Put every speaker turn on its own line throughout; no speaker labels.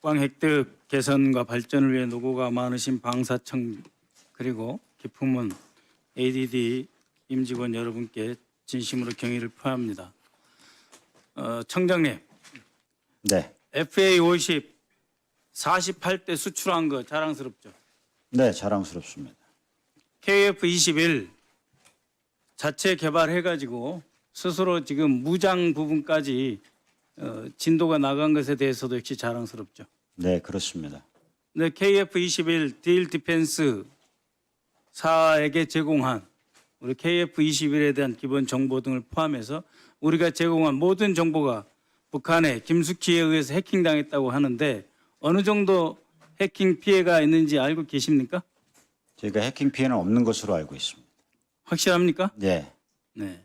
국방 획득 개선과 발전을 위해 노고가 많으신 방사청 그리고 기품은 ADD 임직원 여러분께 진심으로 경의를 표합니다. 어, 청장님,
네.
FA 50 48대 수출한 거 자랑스럽죠.
네, 자랑스럽습니다.
KF 21 자체 개발해 가지고 스스로 지금 무장 부분까지 어, 진도가 나간 것에 대해서도 역시 자랑스럽죠.
네, 그렇습니다.
네, KF-21 딜 디펜스 사에게 제공한 우리 KF-21에 대한 기본 정보 등을 포함해서 우리가 제공한 모든 정보가 북한의 김숙희에 의해서 해킹당했다고 하는데 어느 정도 해킹 피해가 있는지 알고 계십니까?
저희가 해킹 피해는 없는 것으로 알고 있습니다.
확실합니까?
네.
네.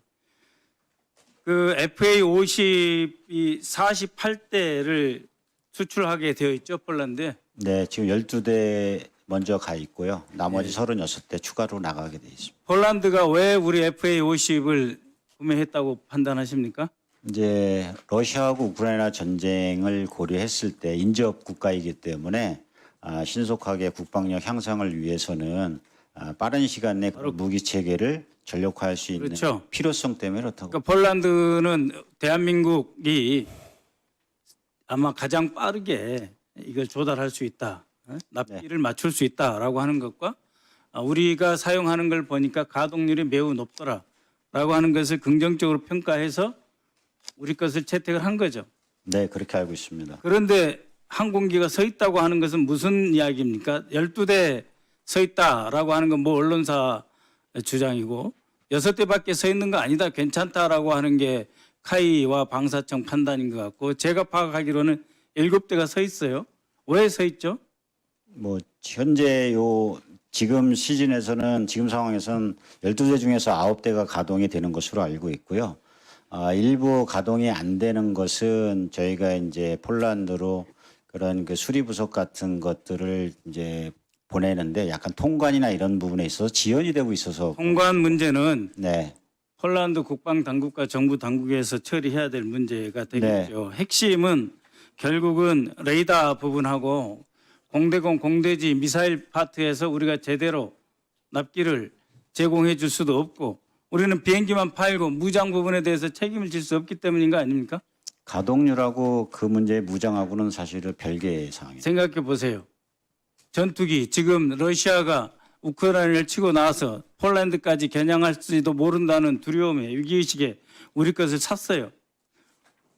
그 FA-50이 48대를 수출하게 되어 있죠, 폴란드에.
네, 지금 12대 먼저 가 있고요. 나머지
네.
36대 추가로 나가게 돼 있습니다.
폴란드가 왜 우리 FA-50을 구매했다고 판단하십니까?
이제 러시아하고 우크라이나 전쟁을 고려했을 때 인접 국가이기 때문에 아, 신속하게 국방력 향상을 위해서는 아, 빠른 시간 내그 무기 체계를 전력화할 수 있는
그렇죠.
필요성 때문에 그렇다고.
그러니까 폴란드는 대한민국이 아마 가장 빠르게 이걸 조달할 수 있다. 어? 납기를 맞출 수 있다라고 하는 것과 아, 우리가 사용하는 걸 보니까 가동률이 매우 높더라라고 하는 것을 긍정적으로 평가해서 우리 것을 채택을 한 거죠.
네, 그렇게 알고 있습니다.
그런데 항공기가 서 있다고 하는 것은 무슨 이야기입니까? 12대 서 있다라고 하는 건 뭐 언론사 주장이고 여섯 대밖에 서 있는 거 아니다. 괜찮다라고 하는 게 카이와 방사청 판단인 것 같고 제가 파악하기로는 일곱 대가 서 있어요. 왜 서 있죠?
뭐 현재 요 지금 시즌에서는 지금 상황에서는 12대 중에서 9대가 가동이 되는 것으로 알고 있고요. 아, 일부 가동이 안 되는 것은 저희가 이제 폴란드로 그런 그 수리 부속 같은 것들을 이제 보내는데 약간 통관이나 이런 부분에 있어서 지연이 되고 있어서
통관 문제는
네.
폴란드 국방 당국과 정부 당국에서 처리해야 될 문제가 되겠죠.
네.
핵심은 결국은 레이더 부분하고 공대공 공대지 미사일 파트에서 우리가 제대로 납기를 제공해 줄 수도 없고 우리는 비행기만 팔고 무장 부분에 대해서 책임을 질 수 없기 때문인 거 아닙니까?
가동률하고 그 문제의 무장하고는 사실은 별개의 상황입니다.
생각해 보세요. 전투기 지금 러시아가 우크라이나를 치고 나서 폴란드까지 겨냥할지도 모른다는 두려움에 위기의식에 우리 것을 샀어요.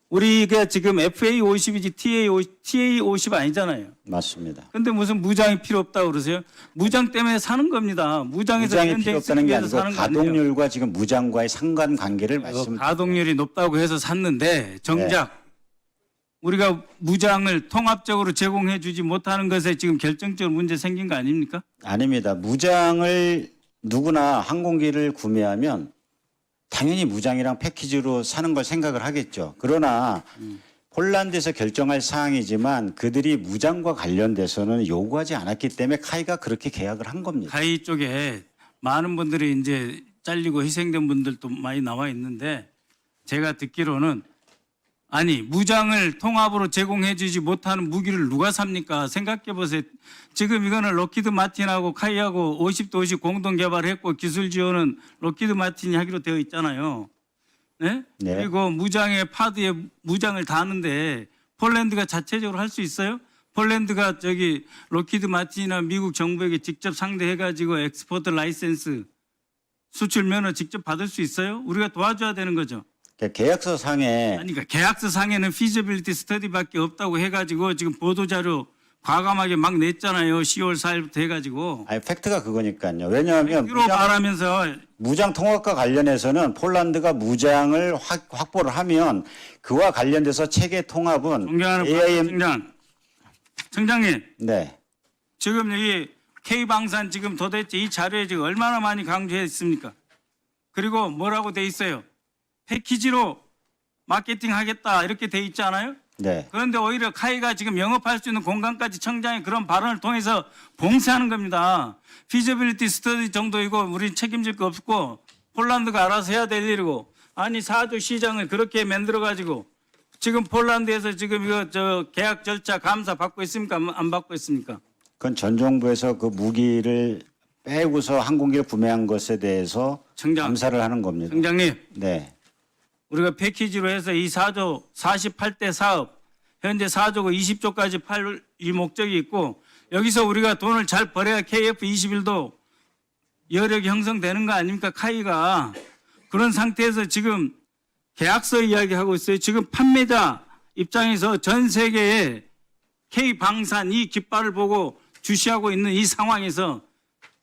우리가 지금 FA50이지 TA50, TA50 아니잖아요.
맞습니다.
근데 무슨 무장이 필요 없다고 그러세요? 무장 때문에 사는 겁니다. 무장에서
무장이 필요 없다는 게 아니고. 가동률과 지금 무장과의 상관관계를
어,
말씀
가동률이 높다고 해서 샀는데 정작 우리가 무장을 통합적으로 제공해 주지 못하는 것에 지금 결정적으로 문제 생긴 거 아닙니까?
아닙니다. 무장을 누구나 항공기를 구매하면 당연히 무장이랑 패키지로 사는 걸 생각을 하겠죠. 그러나 폴란드에서 결정할 사항이지만 그들이 무장과 관련돼서는 요구하지 않았기 때문에 카이가 그렇게 계약을 한 겁니다.
가히 쪽에 많은 분들이 이제 잘리고 희생된 분들도 많이 나와 있는데 제가 듣기로는 아니 무장을 통합으로 제공해 주지 못하는 무기를 누가 삽니까? 생각해 보세요. 지금 이거는 로키드 마틴하고 카이하고 50도 50 공동 개발했고 기술 지원은 로키드 마틴이 하기로 되어 있잖아요. 네?
네.
그리고 무장의 파드에 무장을 다하는데 폴란드가 자체적으로 할 수 있어요? 폴란드가 저기 로키드 마틴이나 미국 정부에게 직접 상대해 가지고 엑스포트 라이센스 수출 면허 직접 받을 수 있어요? 우리가 도와줘야 되는 거죠.
그러니까 계약서 상에
아니, 그러니까 계약서 상에는 피지빌리티 스터디밖에 없다고 해가지고 지금 보도자료 과감하게 막 냈잖아요. 10월 4일부터 해가지고.
아니 팩트가 그거니까요. 왜냐하면
뒤로
무장,
말하면서
무장 통합과 관련해서는 폴란드가 무장을 확, 확보를 하면 그와 관련돼서 체계 통합은
존경하는
AIM
청장, 청장님
네.
지금 여기 K방산 지금 도대체 이 자료에 지금 얼마나 많이 강조했습니까? 그리고 뭐라고 돼 있어요? 패키지로 마케팅 하겠다 이렇게 돼 있지 않아요?
네.
그런데 오히려 카이가 지금 영업할 수 있는 공간까지 청장의 그런 발언을 통해서 봉쇄하는 겁니다. 피지빌리티 스터디 정도이고 우린 책임질 거 없고 폴란드가 알아서 해야 될 일이고 아니 사주 시장을 그렇게 만들어 가지고 지금 폴란드에서 지금 이거 저 계약 절차 감사 받고 있습니까? 안- 안 받고 있습니까?
그건 전 정부에서 그 무기를 빼고서 항공기를 구매한 것에 대해서
청장,
감사를 하는 겁니다.
청장님,
네.
우리가 패키지로 해서 이 4조 48대 사업 현재 4조고 20조까지 팔 이 목적이 있고 여기서 우리가 돈을 잘 벌어야 KF21도 여력이 형성되는 거 아닙니까? 카이가 그런 상태에서 지금 계약서 이야기하고 있어요. 지금 판매자 입장에서 전 세계에 K 방산 이 깃발을 보고 주시하고 있는 이 상황에서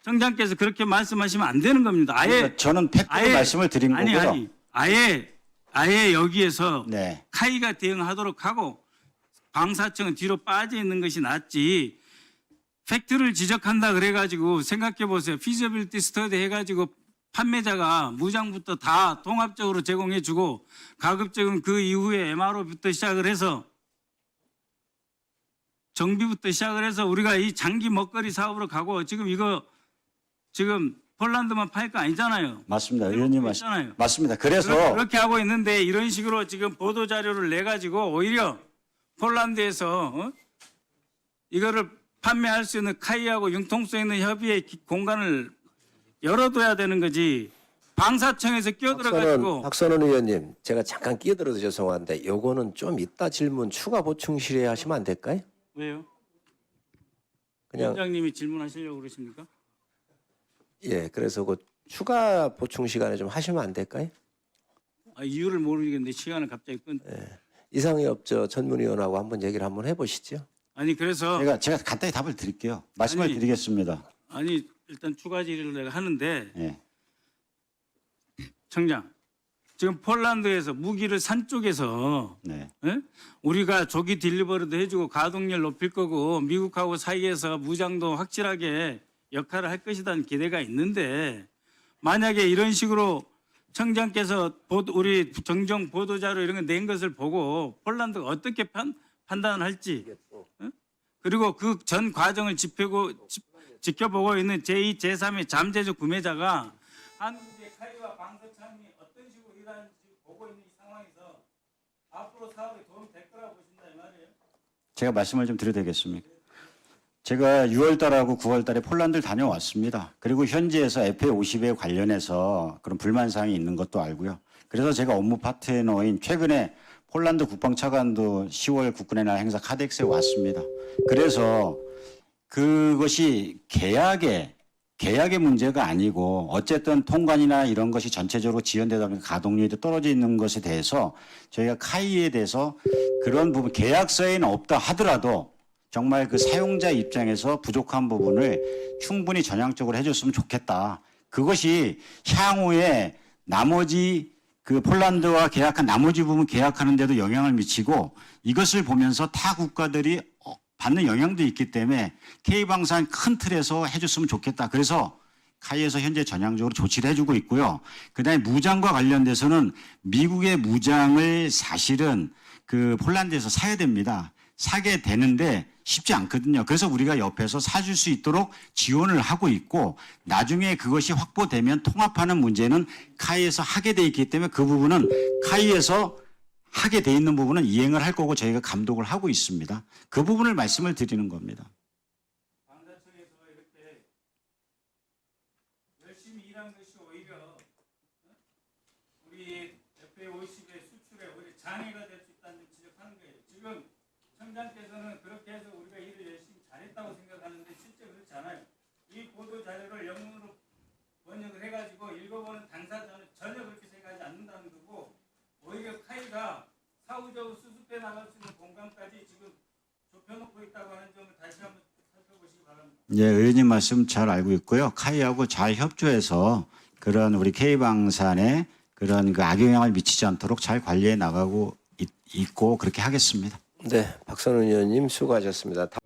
청장께서 그렇게 말씀하시면 안 되는 겁니다. 아예
그러니까 저는 팩트로 말씀을 드린
아니
거고요.
아니 아예 아예 여기에서
네.
카이가 대응하도록 하고 방사청은 뒤로 빠져 있는 것이 낫지 팩트를 지적한다 그래가지고 생각해 보세요 피저빌티 스터디 해가지고 판매자가 무장부터 다 통합적으로 제공해 주고 가급적은 그 이후에 MRO부터 시작을 해서 정비부터 시작을 해서 우리가 이 장기 먹거리 사업으로 가고 지금 이거 지금 폴란드만 팔거 아니잖아요.
맞습니다. 의원님 말씀
있잖아요.
맞습니다. 그래서
그렇게, 하고 있는데 이런 식으로 지금 보도 자료를 내 가지고 오히려 폴란드에서 어? 이거를 판매할 수 있는 카이하고 융통성 있는 협의의 기- 공간을 열어둬야 되는 거지. 방사청에서 끼어들어가지고
박선원 의원님, 제가 잠깐 끼어들어서 죄송한데 요거는 좀 이따 질문 추가 보충 실에 하시면 안 될까요?
왜요?
그냥
위원장님이 질문하시려고 그러십니까?
예, 그래서 그 추가 보충 시간에 좀 하시면 안 될까요?
아, 이유를 모르겠는데 시간을 갑자기 끊.
이상엽 저 전문위원하고 한번 얘기를 한번 해보시죠.
아니 그래서
제가 제가 간단히 답을 드릴게요. 말씀을
아니.
드리겠습니다.
아니 일단 추가 질의를 내가 하는데
예.
청장 지금 폴란드에서 무기를 산 쪽에서
네.
예? 우리가 조기 딜리버리도 해주고 가동률 높일 거고 미국하고 사이에서 무장도 확실하게 역할을 할 것이라는 기대가 있는데 만약에 이런 식으로 청장께서 우리 정정 보도자료 이런 거 낸 것을 보고 폴란드가 어떻게 판, 판단할지 예? 그리고 그 전 과정을 지표고, 지, 지켜보고 있는 제2, 제3의 잠재적 구매자가 한국의 카이와 방사창이 어떤 식으로 일하는지 보고 있는 이 상황에서 앞으로 사업에 도움이 될 거라고 보신다 이 말이에요.
제가 말씀을 좀 드려도 되겠습니까? 제가 6월 달하고 9월 달에 폴란드를 다녀왔습니다. 그리고 현지에서 FA50에 관련해서 그런 불만 사항이 있는 것도 알고요. 그래서 제가 업무 파트너인 최근에 폴란드 국방차관도 10월 국군의 날 행사 카덱스에 왔습니다. 그래서 그것이 계약의 계약의 문제가 아니고 어쨌든 통관이나 이런 것이 전체적으로 지연되다 보니까 가동률이 떨어져 있는 것에 대해서 저희가 카이에 대해서 그런 부분 계약서에는 없다 하더라도 정말 그 사용자 입장에서 부족한 부분을 충분히 전향적으로 해줬으면 좋겠다. 그것이 향후에 나머지 그 폴란드와 계약한 나머지 부분 계약하는데도 영향을 미치고 이것을 보면서 타 국가들이 어, 받는 영향도 있기 때문에 K방산 큰 틀에서 해줬으면 좋겠다. 그래서 카이에서 현재 전향적으로 조치를 해주고 있고요. 그 다음에 무장과 관련돼서는 미국의 무장을 사실은 그 폴란드에서 사야 됩니다. 사게 되는데 쉽지 않거든요. 그래서 우리가 옆에서 사줄 수 있도록 지원을 하고 있고 나중에 그것이 확보되면 통합하는 문제는 카이에서 하게 돼 있기 때문에 그 부분은 카이에서 하게 돼 있는 부분은 이행을 할 거고 저희가 감독을 하고 있습니다. 그 부분을 말씀을 드리는 겁니다.
어? 우리 FA50의 수출에 오히려 장애가 될수 있다는 점 지적하는 거예요. 지금 청장께서는 그렇게 해서 우리가 일을 열심히 잘했다고 생각하는데 실제 그렇지 않아요. 이 보도 자료를 영문으로 번역을 해가지고 읽어보는 당사자는 전혀 그렇게 생각하지 않는다는 거고 오히려 카이가 사후적으로 수습해 나갈 수 있는 공간까지 지금 좁혀놓고 있다고 하는 점을 다시 한번 살펴보시기 바랍니다.
예, 의원님 말씀 잘 알고 있고요. 카이하고 잘 협조해서 그런 우리 K방산에 그런 그 악영향을 미치지 않도록 잘 관리해 나가고 있, 있고 그렇게 하겠습니다.
네, 박선원 의원님 수고하셨습니다. 다-